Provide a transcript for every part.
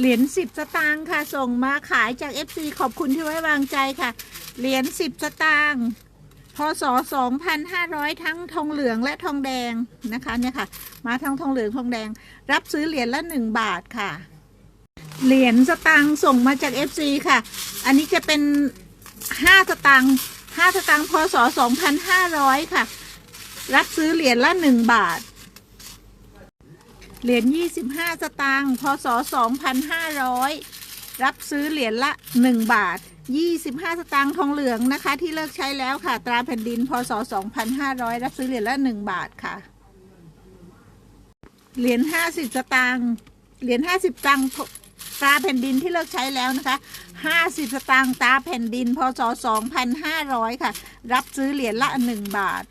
เหรียญสิบสตางค์ค่ะ ส่งมาขายจาก FC ขอบคุณที่ไว้วางใจค่ะ เหรียญสิบสตางค์พศ2,500 ทั้งทองเหลืองและทองแดงนะคะเนี่ยค่ะ มาทั้งทองเหลืองทองแดง รับซื้อเหรียญละ 1 บาทค่ะ เหรียญสตางค์ส่งมาจาก FC ค่ะ อันนี้จะเป็น 5 สตางค์5สตางค์พศ2,500 ค่ะ รับซื้อเหรียญละ 1 บาท เหรียญ 25 สตางค์พศ 2,500 รับซื้อเหรียญละ 1 บาท 25 สตางค์ทองเหลืองนะคะ ที่เลิกใช้แล้วค่ะ ตราแผ่นดิน พศ 2,500 รับซื้อเหรียญละ 1 บาทค่ะ เหรียญ 50 สตางค์ เหรียญ 50สตางค์ตราแผ่นดินที่เลิกใช้แล้วนะคะ 50 สตางค์ตราแผ่นดิน พศ 2,500 ค่ะ รับซื้อเหรียญละ 1 บาท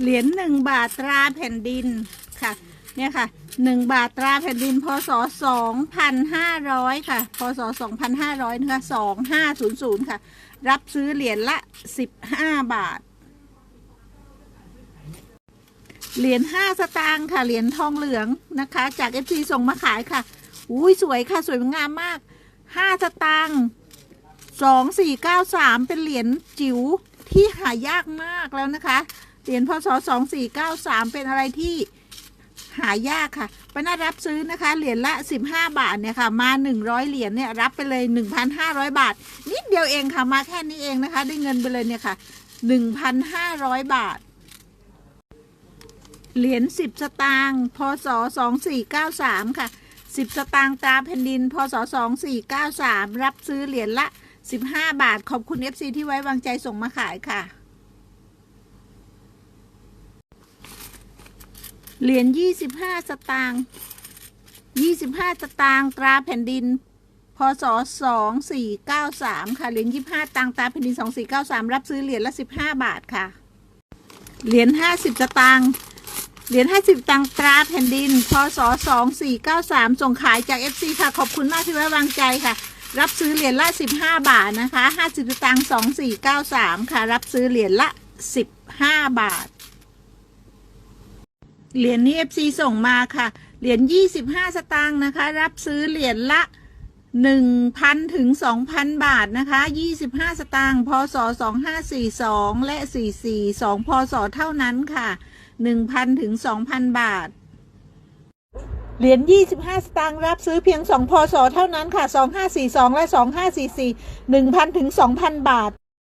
เหรียญ 1 บาทตราแผ่นดินค่ะ เนี่ยค่ะ 1 บาทตราแผ่นดินพศ 2,500 ค่ะ พศ 2,500นะคะ2500 ค่ะ รับซื้อเหรียญละ 15 บาท เหรียญ5สตางค์ค่ะ เหรียญทองเหลืองนะคะ จาก FC ส่งมาขายค่ะ อุ้ยสวยค่ะ สวยงามมาก 5 สตางค์2493 เป็นเหรียญจิ๋วที่หายากมากแล้วนะคะ เหรียญพศ 2493 เป็นอะไรที่ หายากค่ะป้านารับซื้อนะคะ เหรียญละ 15 บาทเนี่ยค่ะมา 100 เหรียญเนี่ยรับไปเลย 1,500 บาท นิดเดียวเองค่ะมาแค่นี้เองนะคะ ได้เงินไปเลยเนี่ยค่ะ 1,500 บาท เหรียญ10 สตางค์พศ 2493 ค่ะ 10 สตางค์ตราแผ่นดิน พศ 2493 รับซื้อเหรียญละ 15 บาท ขอบคุณ FC ที่ไว้วางใจส่งมาขายค่ะ เหรียญ25สตางค์25สตางค์ตราแผ่นดิน พศ2493ค่ะ เหรียญ25ตังค์ตราแผ่นดิน2493รับซื้อเหรียญละ15บาทค่ะ เหรียญ50สตางค์ เหรียญ50ตังตราแผ่นดิน พศ2493ส่งขายจาก FC ค่ะ ขอบคุณมากที่ไว้วางใจค่ะ รับซื้อเหรียญละ15บาทนะคะ50สตางค์2493ค่ะ รับซื้อเหรียญละ15บาท เหรียญนี้ FC ส่งมาค่ะ เหรียญ25 สตางค์นะคะ รับซื้อเหรียญละ 1,000 ถึง 2,000 บาทนะคะ 25 สตางค์พศ 2542 และ 442พศเท่านั้นค่ะ 1,000 ถึง 2,000 บาท เหรียญ25 สตางค์รับซื้อเพียง 2 พศ เท่านั้นค่ะ 2542 และ 2544 1,000 ถึง 2,000 บาท